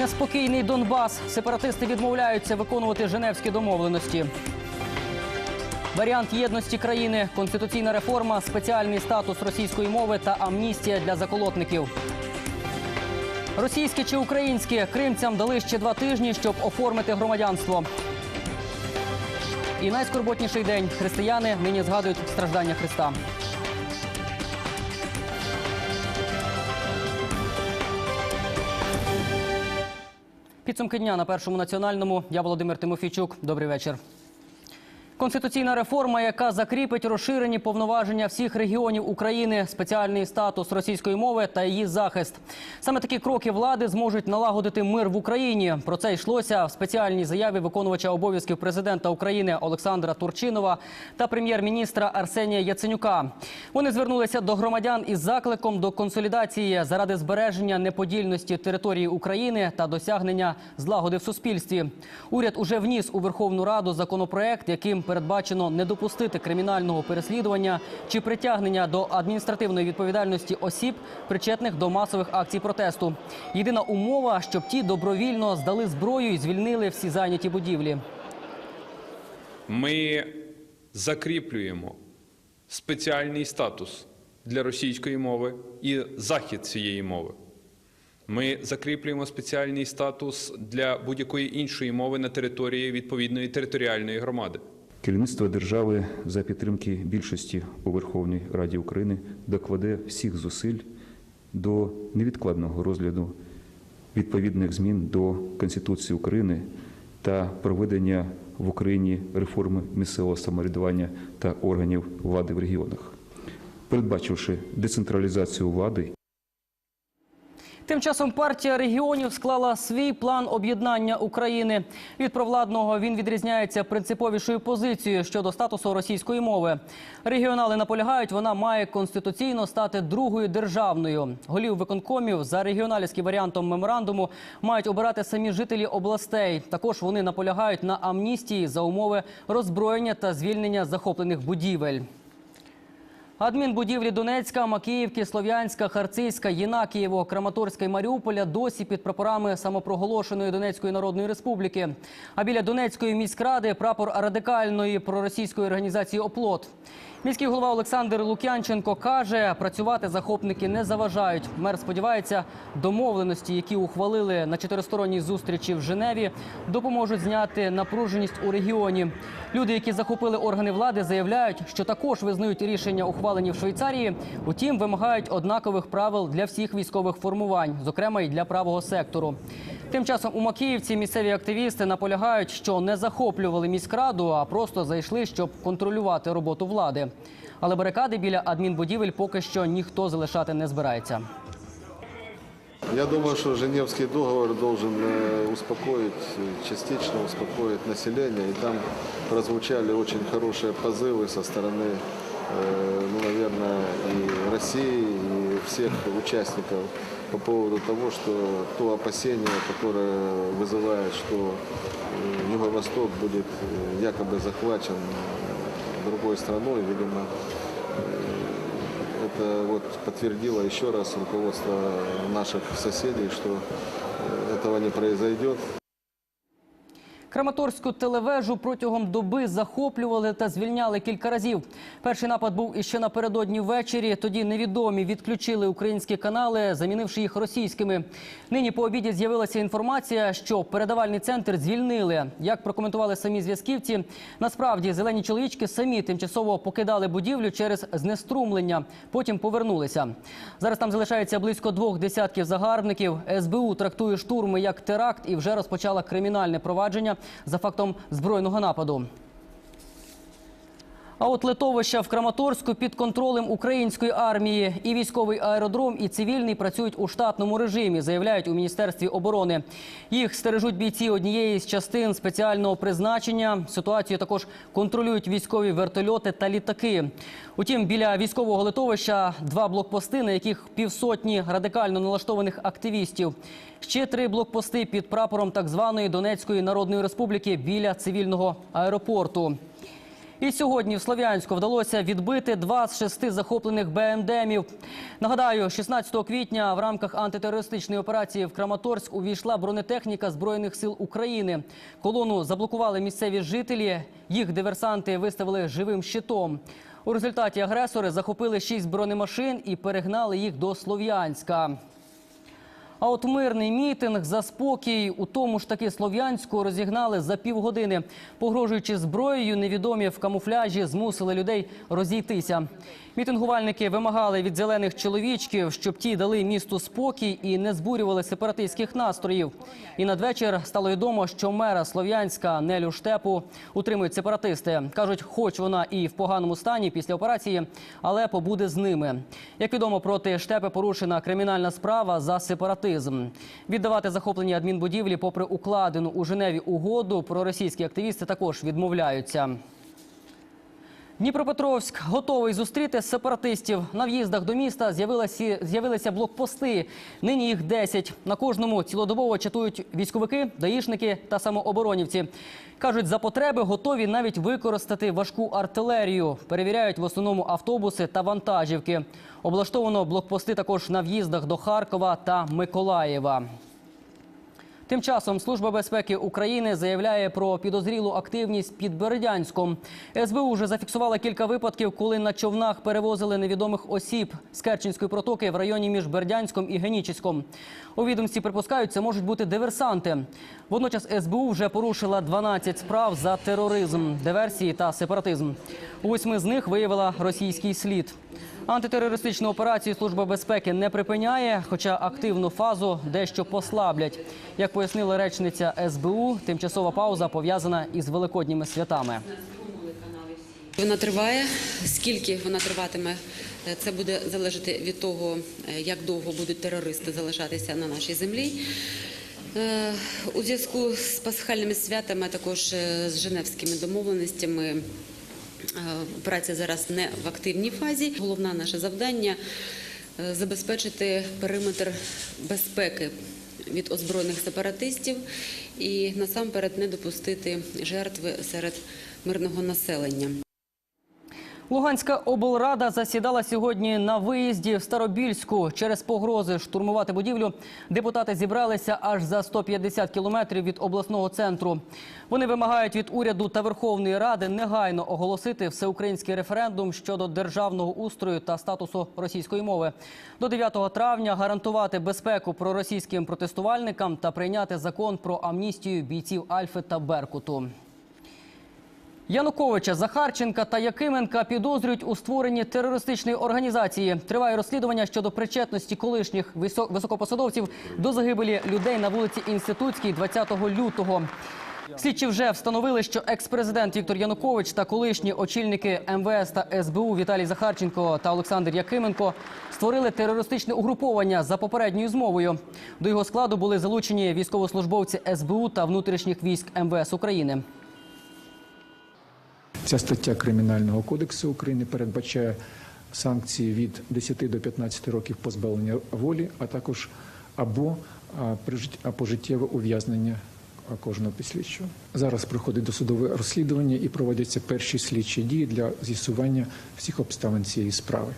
Неспокійний Донбас. Сепаратисти відмовляються виконувати Женевські домовленості. Варіант єдності країни, конституційна реформа, спеціальний статус російської мови та амністія для заколотників. Російське чи українське кримцям дали ще два тижні, щоб оформити громадянство. І найскорботніший день християни нині згадують страждання Христа. Підсумки дня на першому національному. Я Володимир Тимофійчук. Добрий вечір. Конституційна реформа, яка закріпить розширені повноваження всіх регіонів України, спеціальний статус російської мови та її захист. Саме такі кроки влади зможуть налагодити мир в Україні. Про це йшлося в спеціальній заяві виконувача обов'язків президента України Олександра Турчинова та прем'єр-міністра Арсенія Яценюка. Вони звернулися до громадян із закликом до консолідації заради збереження неподільності території України та досягнення злагоди в суспільстві. Уряд уже вніс у Верховну Раду законопроект, яким передбачено не допустити кримінального переслідування чи притягнення до адміністративної відповідальності осіб, причетних до масових акцій протесту. Єдина умова, щоб ті добровільно здали зброю і звільнили всі зайняті будівлі. Ми закріплюємо спеціальний статус для російської мови і захід цієї мови. Ми закріплюємо спеціальний статус для будь-якої іншої мови на території відповідної територіальної громади. Керівництво держави за підтримки більшості у Верховній Раді України докладе всіх зусиль до невідкладного розгляду відповідних змін до Конституції України та проведення в Україні реформи місцевого самоврядування та органів влади в регіонах, передбачивши децентралізацію влади Тим часом партія регіонів склала свій план об'єднання України. Від провладного він відрізняється принциповішою позицією щодо статусу російської мови. Регіонали наполягають, вона має конституційно стати другою державною. Голів виконкомів за регіоналівським варіантом меморандуму мають обирати самі жителі областей. Також вони наполягають на амністії за умови роззброєння та звільнення захоплених будівель. Адмінбудівлі Донецька, Макіївки, Слов'янська, Харцизька, Єнакієво, Краматорська і Маріуполя досі під прапорами самопроголошеної Донецької Народної Республіки. А біля Донецької міськради прапор радикальної проросійської організації «Оплот». Міський голова Олександр Лук'янченко каже, працювати захопники не заважають. Мер сподівається, домовленості, які ухвалили на чотиристоронній зустрічі в Женеві, допоможуть зняти напруженість у регіоні. Люди, які захопили органи влади, заявляють, що також визнають рішення, ухвалені в Швейцарії. Утім, вимагають однакових правил для всіх військових формувань, зокрема й для правого сектору. Тим часом у Макіївці місцеві активісти наполягають, що не захоплювали міськраду, а просто зайшли, щоб контролювати роботу влади. Але барикади біля адмінбудівель поки що ніхто залишати не збирається. Я думаю, что Женевский договор должен э, успокоить, э, частично успокоить население. И там прозвучали очень хорошие позывы со стороны, э, ну, наверное, и России, и всех участников по поводу того, что то опасение, которое вызывает, что э, Юго-Восток будет э, якобы захвачен э, другой страной, видимо, это вот подтвердило еще раз руководство наших соседей, что э, этого не произойдет. Краматорську телевежу протягом доби захоплювали та звільняли кілька разів. Перший напад був іще напередодні ввечері. Тоді невідомі відключили українські канали, замінивши їх російськими. Нині по обіді з'явилася інформація, що передавальний центр звільнили. Як прокоментували самі зв'язківці, насправді зелені чоловічки самі тимчасово покидали будівлю через знеструмлення, потім повернулися. Зараз там залишається близько двох десятків загарбників. СБУ трактує штурми як теракт і вже розпочала кримінальне провадження за фактом збройного нападу. А от литовища в Краматорську під контролем української армії і військовий аеродром, і цивільний працюють у штатному режимі, заявляють у міністерстві оборони. Їх стережуть бійці однієї з частин спеціального призначення. Ситуацію також контролюють військові вертольоти та літаки. Утім, біля військового литовища два блокпости, на яких півсотні радикально налаштованих активістів. Ще три блокпости під прапором так званої Донецької Народної Республіки біля цивільного аеропорту. І сьогодні в Слов'янську вдалося відбити два з шести захоплених БМДМів. Нагадаю, 16 квітня в рамках антитерористичної операції в Краматорськ увійшла бронетехніка Збройних сил України. Колону заблокували місцеві жителі. Їх диверсанти виставили живим щитом. У результаті агресори захопили шість бронемашин і перегнали їх до Слов'янська. А от мирний мітинг за спокій у тому ж таки Слов'янську розігнали за півгодини. Погрожуючи зброєю, невідомі в камуфляжі змусили людей розійтися. Мітингувальники вимагали від зелених чоловічків, щоб ті дали місту спокій і не збурювали сепаратистських настроїв. І надвечір стало відомо, що мера Слов'янська Нелю Штепу утримують сепаратисти. кажуть, хоч вона і в поганому стані після операції, але побуде з ними. Як відомо, проти Штепи порушена кримінальна справа за сепаратизм. Віддавати захоплені адмінбудівлі, попри укладену у Женеві угоду, проросійські активісти також відмовляються. Дніпропетровськ готовий зустріти сепаратистів. На в'їздах до міста з'явилися, з'явилися блокпости. Нині їх 10. На кожному цілодобово чатують військовики, даїшники та самооборонівці. Кажуть, за потреби готові навіть використати важку артилерію. Перевіряють в основному автобуси та вантажівки. Облаштовано блокпости також на в'їздах до Харкова та Миколаєва. Тим часом Служба безпеки України заявляє про підозрілу активність під Бердянськом. СБУ вже зафіксувала кілька випадків, коли на човнах перевозили невідомих осіб з Керченської протоки в районі між Бердянськом і Генічеськом. У відомстві припускають, це можуть бути диверсанти. Водночас СБУ вже порушила 12 справ за тероризм, диверсії та сепаратизм. У восьми з них виявила російський слід. Антитерористичну операцію Служба безпеки не припиняє, хоча активну фазу дещо послаблять. Як пояснила речниця СБУ, тимчасова пауза пов'язана із великодніми святами. Вона триває. Скільки вона триватиме, е, це буде залежати від того, е, як довго будуть терористи залишатися на нашій землі. Е, У зв'язку з пасхальними святами, а також з Женевськими домовленостями. Е, Операція зараз не в активній фазі. Головне наше завдання е, забезпечити периметр безпеки від озброєних сепаратистів і насамперед не допустити жертви серед мирного населення. Луганська облрада засідала сьогодні на виїзді в Старобільську. Через погрози штурмувати будівлю депутати зібралися аж за 150 кілометрів від обласного центру. Вони вимагають від уряду та Верховної Ради негайно оголосити всеукраїнський референдум щодо державного устрою та статусу російської мови. До 9 травня гарантувати безпеку проросійським протестувальникам та прийняти закон про амністію бійців Альфи та Беркуту. Януковича, Захарченка та Якименка підозрюють у створенні терористичної організації. Триває розслідування щодо причетності колишніх висо- високопосадовців до загибелі людей на вулиці Інститутській 20 лютого. Слідчі вже встановили, що екс-президент Віктор Янукович та колишні очільники МВС та СБУ Віталій Захарченко та Олександр Якименко створили терористичне угруповання за попередньою змовою. До його складу були залучені військовослужбовці СБУ та внутрішніх військ МВС України. Ця стаття Кримінального кодексу України передбачає санкції від 10 до 15 років позбавлення волі, а також або пожиттєве ув'язнення кожного підслідчого. Зараз проходить досудове розслідування і проводяться перші слідчі дії для з'ясування всіх обставин цієї справи.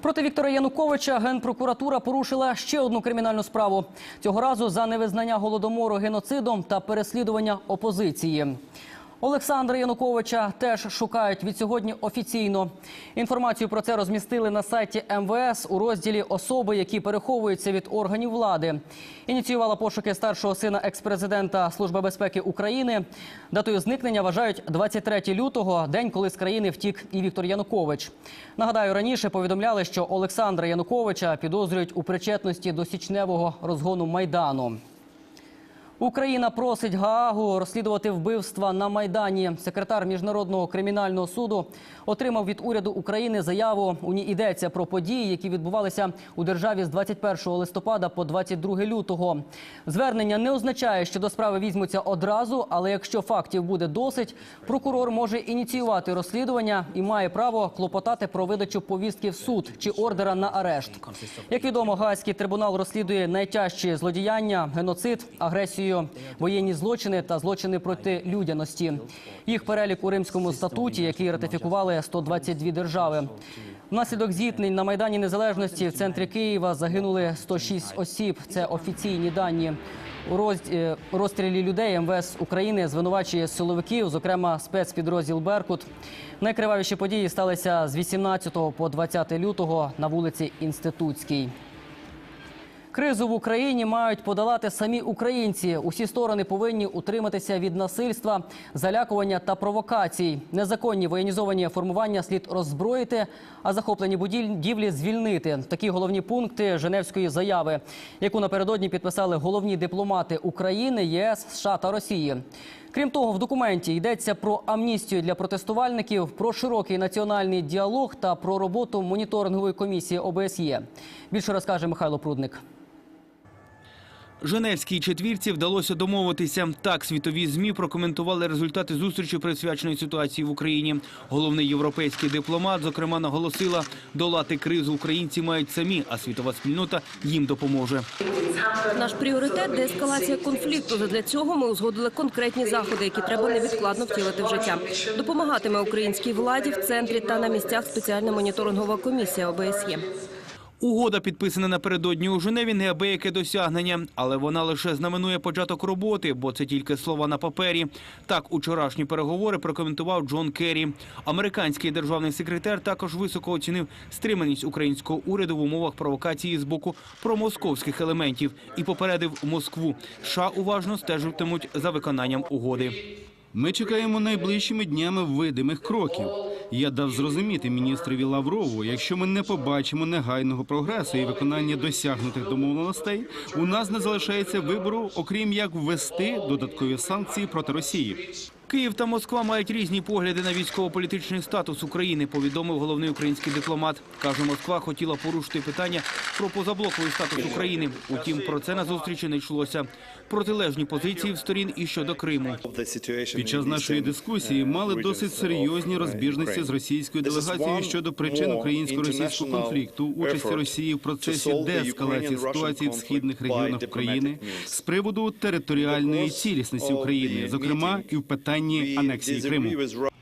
Проти Віктора Януковича генпрокуратура порушила ще одну кримінальну справу. Цього разу за невизнання голодомору геноцидом та переслідування опозиції. Олександра Януковича теж шукають від сьогодні офіційно. Інформацію про це розмістили на сайті МВС у розділі особи, які переховуються від органів влади. Ініціювала пошуки старшого сина експрезидента Служби безпеки України. Датою зникнення вважають 23 лютого, день, коли з країни втік і Віктор Янукович. Нагадаю, раніше повідомляли, що Олександра Януковича підозрюють у причетності до січневого розгону майдану. Україна просить Гаагу розслідувати вбивства на майдані. Секретар міжнародного кримінального суду отримав від уряду України заяву. У ній йдеться про події, які відбувалися у державі з 21 листопада по 22 лютого. Звернення не означає, що до справи візьмуться одразу, але якщо фактів буде досить, прокурор може ініціювати розслідування і має право клопотати про видачу повістки в суд чи ордера на арешт. Як відомо, Гаазький трибунал розслідує найтяжчі злодіяння, геноцид, агресію корупцією, воєнні злочини та злочини проти людяності. Їх перелік у Римському статуті, який ратифікували 122 держави. Внаслідок зіткнень на майдані незалежності в центрі Києва загинули 106 осіб. Це офіційні дані. У роз- е, розстрілі людей МВС України звинувачує силовиків, зокрема спецпідрозділ Беркут. Найкривавіші події сталися з 18 по 20 лютого на вулиці Інститутській. Кризу в Україні мають подолати самі українці. Усі сторони повинні утриматися від насильства, залякування та провокацій. Незаконні воєнізовані формування слід роззброїти, а захоплені будівлі звільнити. Такі головні пункти Женевської заяви, яку напередодні підписали головні дипломати України, ЄС, США та Росії. Крім того, в документі йдеться про амністію для протестувальників, про широкий національний діалог та про роботу моніторингової комісії ОБСЄ. Більше розкаже Михайло Прудник. Женевській четвірці вдалося домовитися. Так світові змі прокоментували результати зустрічі присвяченої ситуації в Україні. Головний європейський дипломат, зокрема, наголосила, долати кризу українці мають самі, а світова спільнота їм допоможе. Наш пріоритет деескалація конфлікту. Для цього ми узгодили конкретні заходи, які треба невідкладно втілити в життя. Допомагатиме українській владі в центрі та на місцях спеціальна моніторингова комісія ОБСЄ. Угода, підписана напередодні у Женеві, неабияке досягнення, але вона лише знаменує початок роботи, бо це тільки слова на папері. Так, учорашні переговори прокоментував Джон Керрі. Американський державний секретар також високо оцінив стриманість українського уряду в умовах провокації з боку промосковських елементів і попередив Москву. США уважно стежитимуть за виконанням угоди. Ми чекаємо найближчими днями видимих кроків. Я дав зрозуміти міністрові Лаврову, якщо ми не побачимо негайного прогресу і виконання досягнутих домовленостей, у нас не залишається вибору, окрім як ввести додаткові санкції проти Росії. Київ та Москва мають різні погляди на військово-політичний статус України, повідомив головний український дипломат. Каже, Москва хотіла порушити питання про позаблоковий статус України. Утім, про це на зустрічі не йшлося. Протилежні позиції в сторін і щодо Криму. Під час нашої дискусії мали досить серйозні розбіжності з російською делегацією щодо причин українсько-російського конфлікту, участі Росії в процесі деескалації ситуації в східних регіонах України з приводу територіальної цілісності України, зокрема і в питанні анексії Криму.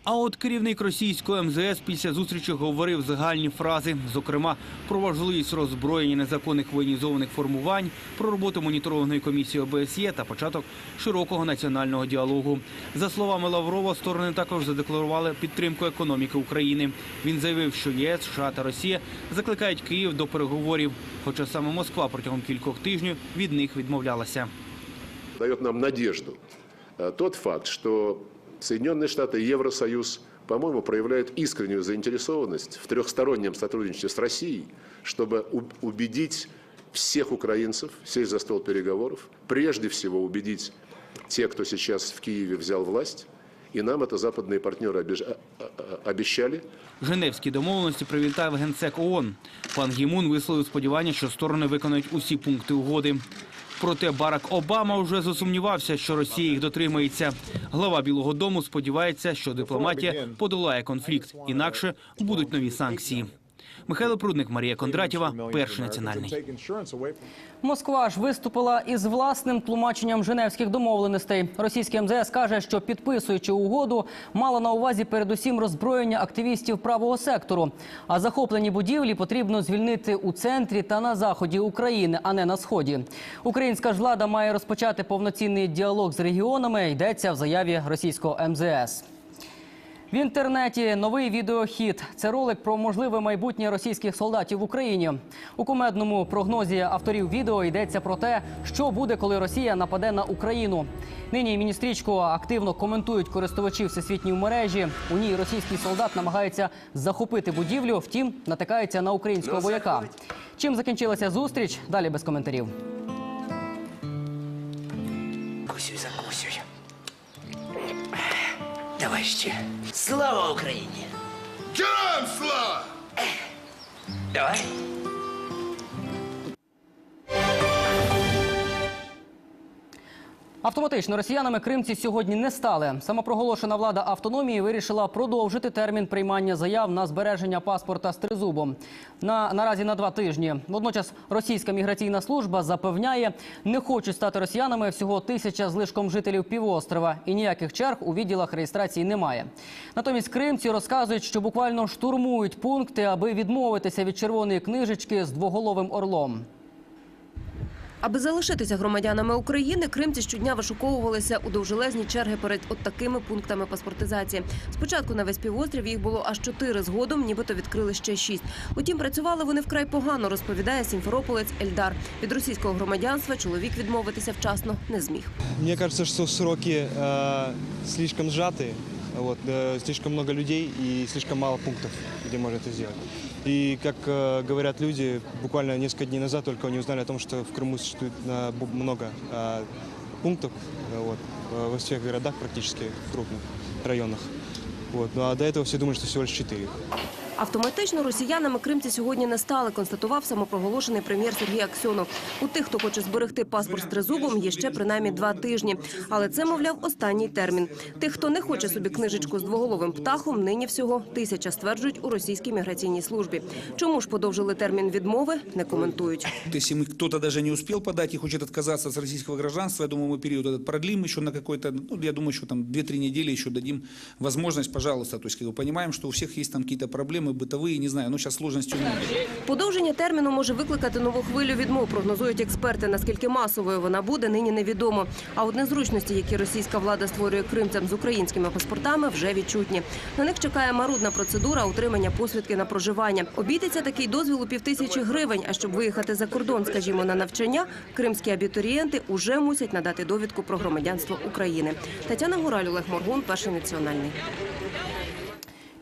А от керівник російського МЗС після зустрічі говорив загальні фрази, зокрема про важливість роззброєння незаконних воєнізованих формувань, про роботу моніторингової комісії ОБСЄ та початок широкого національного діалогу. За словами Лаврова, сторони також задекларували підтримку економіки України. Він заявив, що ЄС, США та Росія закликають Київ до переговорів, хоча саме Москва протягом кількох тижнів від них відмовлялася. дает нам надежду э, тот факт, что Соединенные Штаты и Евросоюз, по-моему, проявляют искреннюю заинтересованность в трехстороннем сотрудничестве с Россией, чтобы убедить всех украинцев сесть за стол переговоров, прежде всего убедить тех, кто сейчас в Киеве взял власть, и нам это западные партнеры обеж- а- а- обещали, Женевські домовленості привітав генсек ООН. Пан Гімун висловив сподівання, що сторони виконають усі пункти угоди. Проте Барак Обама вже засумнівався, що Росія їх дотримається. Глава Білого Дому сподівається, що дипломатія подолає конфлікт, інакше будуть нові санкції. Михайло Прудник, Марія Кондратєва, перший національний. Москва ж виступила із власним тлумаченням женевських домовленостей. Російське МЗС каже, що підписуючи угоду, мало на увазі передусім роззброєння активістів правого сектору. А захоплені будівлі потрібно звільнити у центрі та на заході України, а не на сході. Українська ж влада має розпочати повноцінний діалог з регіонами. Йдеться в заяві російського МЗС. В інтернеті новий відеохід. Це ролик про можливе майбутнє російських солдатів в Україні. У кумедному прогнозі авторів відео йдеться про те, що буде, коли Росія нападе на Україну. Нині міністрічку активно коментують користувачі всесвітньої мережі. У ній російський солдат намагається захопити будівлю, втім натикається на українського вояка. Чим закінчилася зустріч? Далі без коментарів. Закусюй, закусюй. Давай ще. Слава Україні! Слава! Давай. Автоматично росіянами кримці сьогодні не стали. Самопроголошена влада автономії вирішила продовжити термін приймання заяв на збереження паспорта з тризубом. На наразі на два тижні. Водночас російська міграційна служба запевняє, не хочуть стати росіянами всього тисяча з лишком жителів півострова, і ніяких черг у відділах реєстрації немає. Натомість кримці розказують, що буквально штурмують пункти, аби відмовитися від червоної книжечки з двоголовим орлом. Аби залишитися громадянами України, кримці щодня вишуковувалися у довжелезні черги перед от такими пунктами паспортизації. Спочатку на весь півострів їх було аж чотири, згодом нібито відкрили ще шість. Утім, працювали вони вкрай погано, розповідає сімферополець Ельдар. Від російського громадянства чоловік відмовитися вчасно не зміг. Мне кажется, что сроки э, слишком сжаты, вот, э, слишком много людей и слишком мало пунктов, где можно это сделать. И, как э, говорят люди, буквально несколько дней назад только они узнали о том, что в Крыму существует э, много э, пунктов э, вот, э, во всех городах практически крупных районах. Вот. Ну, а до этого все думали, что всего лишь четыре. Автоматично росіянами кримці сьогодні не стали, констатував самопроголошений прем'єр Сергій Аксьонов. У тих, хто хоче зберегти паспорт з тризубом, є ще принаймні два тижні. Але це, мовляв, останній термін. Тих, хто не хоче собі книжечку з двоголовим птахом, нині всього тисяча, стверджують у російській міграційній службі. Чому ж подовжили термін відмови, не коментують. Если мы кто-то даже не успел подать и хочет отказаться от российского гражданства, я думаю, мы период этот продлим еще на какой-то, ну, я думаю, еще там 2-3 недели еще дадим возможность, пожалуйста. То есть, как бы понимаем, что у всех есть там какие-то проблемы бытовые, не знаю, ну, сейчас сложности много. Подовження терміну може викликати нову хвилю відмов, прогнозують експерти. Наскільки масовою вона буде, нині невідомо. А от незручності, які російська влада створює кримцям з українськими паспортами, вже відчутні. На них чекає марудна процедура утримання посвідки на проживання. Обійдеться такий дозвіл у півтисячі гривень. А щоб виїхати за кордон, скажімо, на навчання, кримські абітурієнти уже мусять надати довідку про громадянство України. Тетяна Гураль, Олег Моргун, перший національний.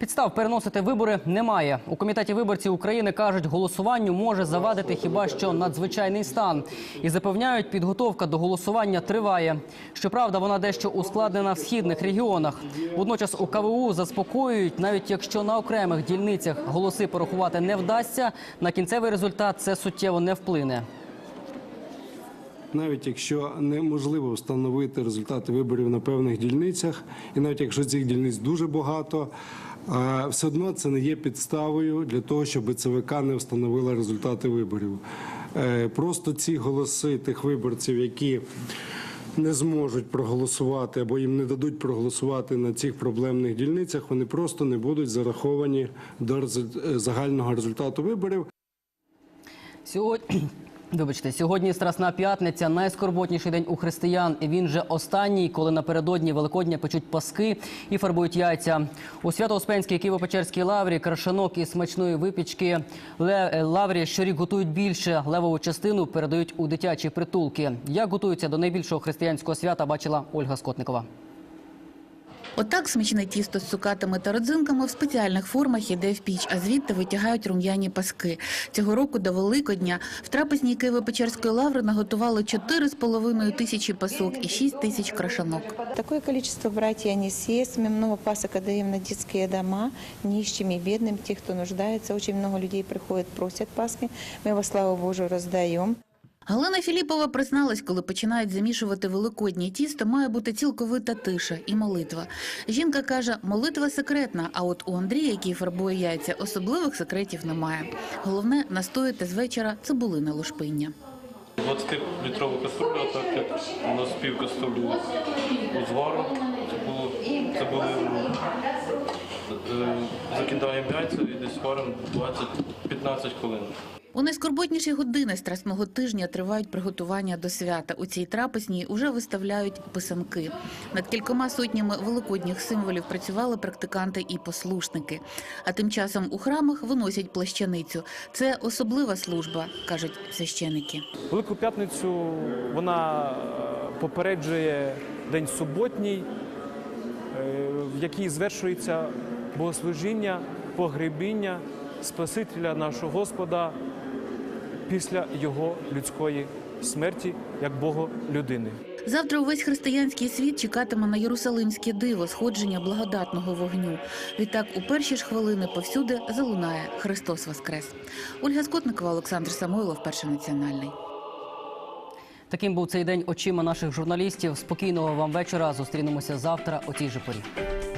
Підстав переносити вибори немає. У комітеті виборців України кажуть, голосуванню може завадити хіба що надзвичайний стан. І запевняють, підготовка до голосування триває. Щоправда, вона дещо ускладнена в східних регіонах. Водночас у КВУ заспокоюють, навіть якщо на окремих дільницях голоси порахувати не вдасться, на кінцевий результат це суттєво не вплине. навіть якщо неможливо встановити результати виборів на певних дільницях, і навіть якщо цих дільниць дуже багато, все одно це не є підставою для того, щоб ЦВК не встановила результати виборів. Е, Просто ці голоси тих виборців, які не зможуть проголосувати або їм не дадуть проголосувати на цих проблемних дільницях, вони просто не будуть зараховані до е, загального результату виборів. Сьогодні. Вибачте, сьогодні Страсна п'ятниця найскорботніший день у християн. І він же останній, коли напередодні Великодня печуть паски і фарбують яйця. У Свято-Успенській Києво-Печерській лаврі крашанок із смачної випічки е, лаврі щорік готують більше. Левову частину передають у дитячі притулки. Як готуються до найбільшого християнського свята, бачила Ольга Скотникова. Отак смачне тісто з цукатами та родзинками в спеціальних формах іде в піч, а звідти витягають рум'яні паски. Цього року до Великодня в трапезній Києво-Печерської лаври наготували 4,5 тисячі пасок і 6 тисяч крашанок. Такое количество братья не съест. Мы много пасок отдаем на детские дома, нищим и бедным, тех, кто нуждается. Очень много людей приходят, просят Пасхи. Мы во славу Божию раздаем. Галина Філіпова призналась, коли починають замішувати великоднє тісто, має бути цілковита тиша і молитва. Жінка каже, молитва секретна, а от у Андрія, який фарбує яйця, особливих секретів немає. Головне настояти з вечора цибулине лушпиння. 20-літрову каструлю, отак як у нас пів каструлі узвару, цибулу, цибулину. Е, Закидаємо яйця і десь варимо 20-15 хвилин. У найскорботніші години страсного тижня тривають приготування до свята. У цій трапезній уже виставляють писанки. Над кількома сотнями великодніх символів працювали практиканти і послушники. А тим часом у храмах виносять плащаницю. Це особлива служба, кажуть священики. Велику п'ятницю вона е, попереджує день суботній, е, в який звершується богослужіння, погребіння Спасителя нашого Господа після його людської смерті як Бога людини. Завтра увесь християнський світ чекатиме на Єрусалимське диво сходження благодатного вогню. Відтак у перші ж хвилини повсюди залунає Христос Воскрес. Ольга Скотникова, Олександр Самойлов, перший національний. Таким був цей день очима наших журналістів. Спокійного вам вечора. Зустрінемося завтра о цій же порі.